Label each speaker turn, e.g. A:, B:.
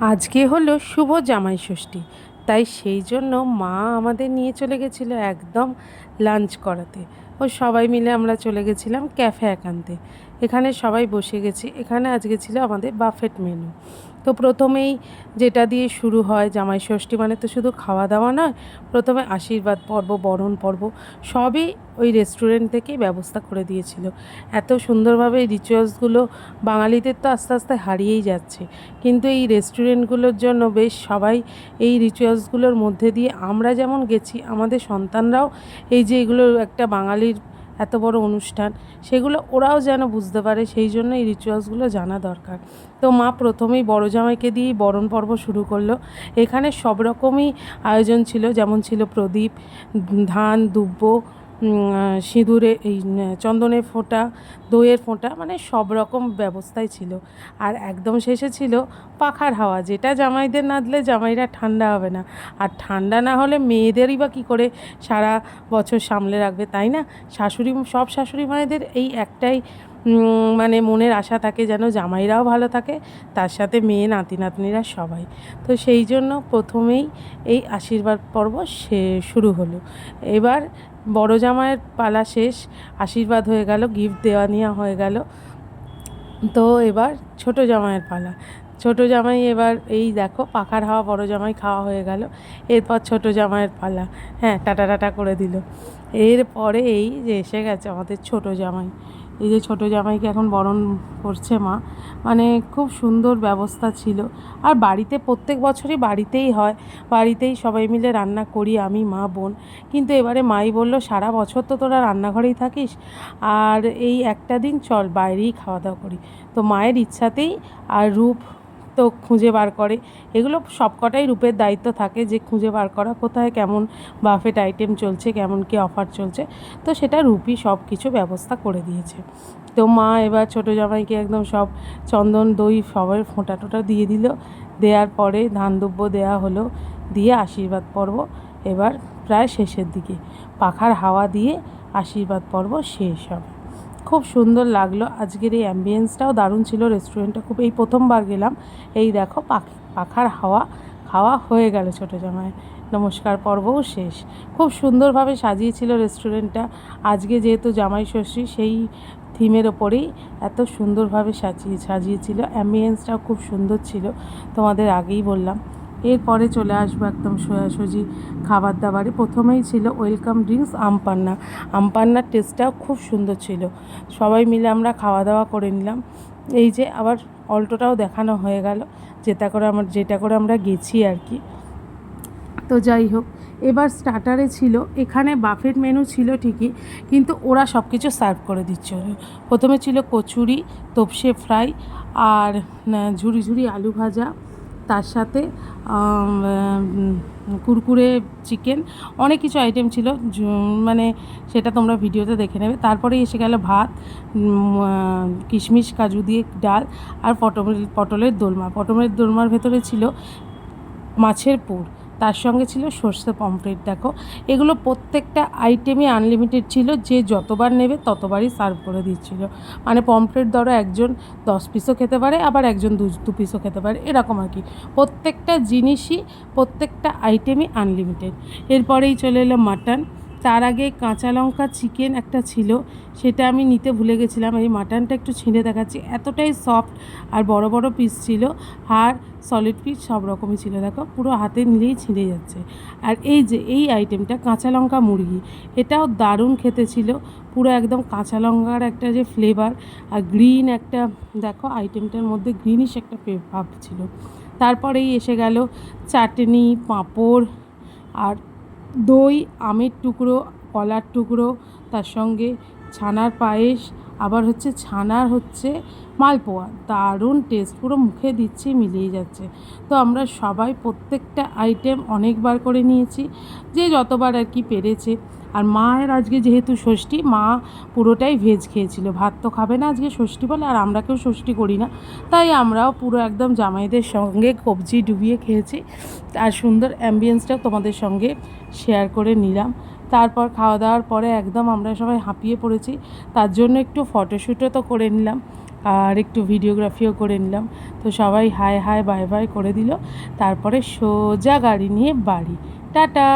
A: আজকে হলো শুভ জামাই ষষ্ঠী। তাই সেই জন্য মা আমাদের নিয়ে চলে গেছিল একদম লাঞ্চ করাতে। ও সবাই মিলে আমরা চলে গেছিলাম ক্যাফে একান্তে। এখানে সবাই বসে গেছি। এখানে আজকে ছিল আমাদের বাফেট মেনু তো প্রথমেই যেটা দিয়ে শুরু হয় জামাই ষষ্ঠী মানে তো শুধু খাওয়া দাওয়া নয়, প্রথমে আশীর্বাদ পর্ব, বরণ পর্ব, সবই ওই রেস্টুরেন্ট থেকেই ব্যবস্থা করে দিয়েছিল। এত সুন্দরভাবে এই রিচুয়ালসগুলো বাঙালিদের তো আস্তে আস্তে হারিয়েই যাচ্ছে। কিন্তু এই রেস্টুরেন্টগুলোর জন্য বেশ সবাই এই রিচুয়ালসগুলোর মধ্যে দিয়ে আমরা যেমন গেছি, আমাদের সন্তানরাও এই যে এগুলো একটা বাঙালির এত বড় অনুষ্ঠান, সেগুলো ওরাও যেন বুঝতে পারে, সেই জন্য এই রিচুয়ালসগুলো জানা দরকার। তো মা প্রথমেই বড় জামাইকে দিয়েই বরণ পর্ব শুরু করল। এখানে সব রকমই আয়োজন ছিল, যেমন ছিল প্রদীপ ধান দুব্য সিঁদুরে এই চন্দনের ফোঁটা, দইয়ের ফোঁটা মানে সব রকম ব্যবস্থাই ছিল। আর একদম শেষে ছিল পাখার হাওয়া, যেটা জামাইদের না দিলে জামাইরা ঠান্ডা হবে না। আর ঠান্ডা না হলে মেয়েদেরই বা কী করে সারা বছর সামলে রাখবে, তাই না? শাশুড়ি, সব শাশুড়ি মায়েদের এই একটাই মানে মনের আশা থাকে যেন জামাইরাও ভালো থাকে, তার সাথে মেয়ে নাতি নাতনিরা সবাই। তো সেই জন্য প্রথমেই এই আশীর্বাদ পর্ব সে, শুরু হলো। এবার বড় জামাইয়ের পালা শেষ, আশীর্বাদ হয়ে গেল গিফট দেওয়া নেওয়া হয়ে গেল। তো এবার ছোট জামাইয়ের পালা। ছোট জামাই এবার এই দেখো, পাখার হাওয়া বড় জামাই খাওয়া হয়ে গেল। এরপর ছোট জামাইয়ের পালা। হ্যাঁ টাটা টাটা করে দিল। এরপরে এই যে এসে গেছে আমাদের ছোট জামাই। এই যে ছোটো জামাইকে এখন বরণ করছে মা মানে খুব সুন্দর ব্যবস্থা ছিল। আর বাড়িতে প্রত্যেক বছরই বাড়িতেই হয়, বাড়িতেই সবাই মিলে রান্না করি আমি, মা, বোন। কিন্তু এবারে মাই বলল, সারা বছর তো তোরা রান্নাঘরেই থাকিস। আর এই একটা দিন চল, বাইরেই খাওয়া দাওয়া করি। তো মায়ের ইচ্ছাতেই আর রূপ তো খুঁজে বার করে। এগুলো সবকটাই রূপের দায়িত্ব থাকে যে খুঁজে বার করা কোথায়, কেমন বাফেট আইটেম চলছে, কেমন কি অফার চলছে। তো সেটা রূপই সব কিছু ব্যবস্থা করে দিয়েছে। তো মা এবার ছোটো জামাইকে একদম সব চন্দন, দই সবাই ফোঁটা টোটা দিয়ে দিল। দেওয়ার পরে ধান দেওয়া হলো, দিয়ে আশীর্বাদ পর্ব এবার প্রায় শেষের দিকে। পাখার হাওয়া দিয়ে আশীর্বাদ পর্ব শেষ হবে। খুব সুন্দর লাগল। আজকের এই অ্যাম্বিয়েন্সটাও দারুণ ছিল রেস্টুরেন্টটা খুব, এই প্রথমবার গেলাম। এই দেখো পাখি, পাখার হাওয়া, খাওয়া হয়ে গেল ছোটো জামায় নমস্কার, পর্বও শেষ। খুব সুন্দরভাবে সাজিয়েছিল রেস্টুরেন্টটা আজকে যেহেতু জামাই ষষ্ঠী, সেই থিমের ওপরেই এত সুন্দরভাবে সাজিয়ে, সাজিয়েছিল। অ্যাম্বিয়েন্সটাও খুব সুন্দর ছিল। তোমাদের আগেই বললাম। এরপরে চলে আসব একদম সোজাসুজি খাবার দাবারে প্রথমেই ছিল ওয়েলকাম ড্রিঙ্কস আমপান্না। আমপান্নার টেস্টটাও খুব সুন্দর ছিল। সবাই মিলে আমরা খাওয়া দাওয়া করে নিলাম। এই যে আবার অল্টোটাও দেখানো হয়ে গেল। যেটা করে আমার, যেটা করে আমরা গেছি আর কি। তো যাই হোক, এবার স্টার্টারে ছিল, এখানে বাফেট মেনু ছিল ঠিকই, কিন্তু ওরা সব কিছু সার্ভ করে দিচ্ছে। প্রথমে ছিল কচুরি, তোপসে ফ্রাই আর ঝুড়ি ঝুড়ি আলু ভাজা। তার সাথে কুরকুরে, চিকেন, অনেক কিছু আইটেম ছিল। মানে সেটা তোমরা ভিডিওতে দেখে নেবে। তারপরে এসে গেল ভাত কিশমিশ, কাজু দিয়ে ডাল আর পটল, পটলের দোলমা। পটলের দোলমার ভেতরে ছিল মাছের পুর। তার সঙ্গে ছিল সর্ষে পমফ্রেট, দেখো। এগুলো প্রত্যেকটা আইটেমই আনলিমিটেড ছিল, যে যতবার নেবে ততবারই সার্ভ করে দিচ্ছিল। মানে পমফ্রেট ধরো একজন দশ পিসও খেতে পারে, আবার একজন দু দু পিসও খেতে পারে, এরকম আর কি। প্রত্যেকটা জিনিসই, প্রত্যেকটা আইটেমই আনলিমিটেড এরপরেই চলে এলো মাটন তার আগে কাঁচা লঙ্কা চিকেন একটা ছিল, সেটা আমি নিতে ভুলে গেছিলাম। এই মাটনটা একটু ছিঁড়ে দেখাচ্ছি। এতটাই সফট আর বড় বড় পিস ছিল। আর সলিড পিস সব রকমই ছিল। দেখো, পুরো হাতে নিলেই ছিঁড়ে যাচ্ছে। আর এই যে, এই আইটেমটা কাঁচা লঙ্কা মুরগি, এটাও দারুণ খেতে ছিল। পুরো একদম কাঁচা লঙ্কার একটা যে ফ্লেভার আর গ্রিন একটা, দেখো আইটেমটার মধ্যে গ্রিনিশ একটা ভাব ছিল। তারপরেই এসে গেল চাটনি, পাঁপড় আর দই, আমের টুকরো, কলার টুকরো, তার সঙ্গে ছানার পায়েস, আবার হচ্ছে ছানার হচ্ছে মালপোয়া। দারুণ টেস্ট পুরো মুখে দিচ্ছি, মিলিয়ে যাচ্ছে। তো আমরা সবাই প্রত্যেকটা আইটেম অনেকবার করে নিয়েছি, যে যতবার আর কি পেরেছে। আর মায়ের আজকে যেহেতু ষষ্ঠী, মা পুরোটাই ভেজ খেয়েছিল। ভাত তো খাবে না আজকে ষষ্ঠী বলে, আর আমরা কেউ ষষ্ঠী করি না। তাই আমরাও পুরো একদম জামাইদের সঙ্গে কবজি ডুবিয়ে খেয়েছি। আর সুন্দর অ্যাম্বিয়েন্সটাও তোমাদের সঙ্গে শেয়ার করে নিলাম। তারপর খাওয়া দাওয়ার পরে একদম আমরা সবাই হাঁপিয়ে পড়েছি। তার জন্য একটু ফটোশ্যুটও তো করে নিলাম, আর একটু ভিডিওগ্রাফিও করে নিলাম। তো সবাই হাই হাই বাই বাই করে দিল। তারপরে সোজা গাড়ি নিয়ে বাড়ি। টাটা!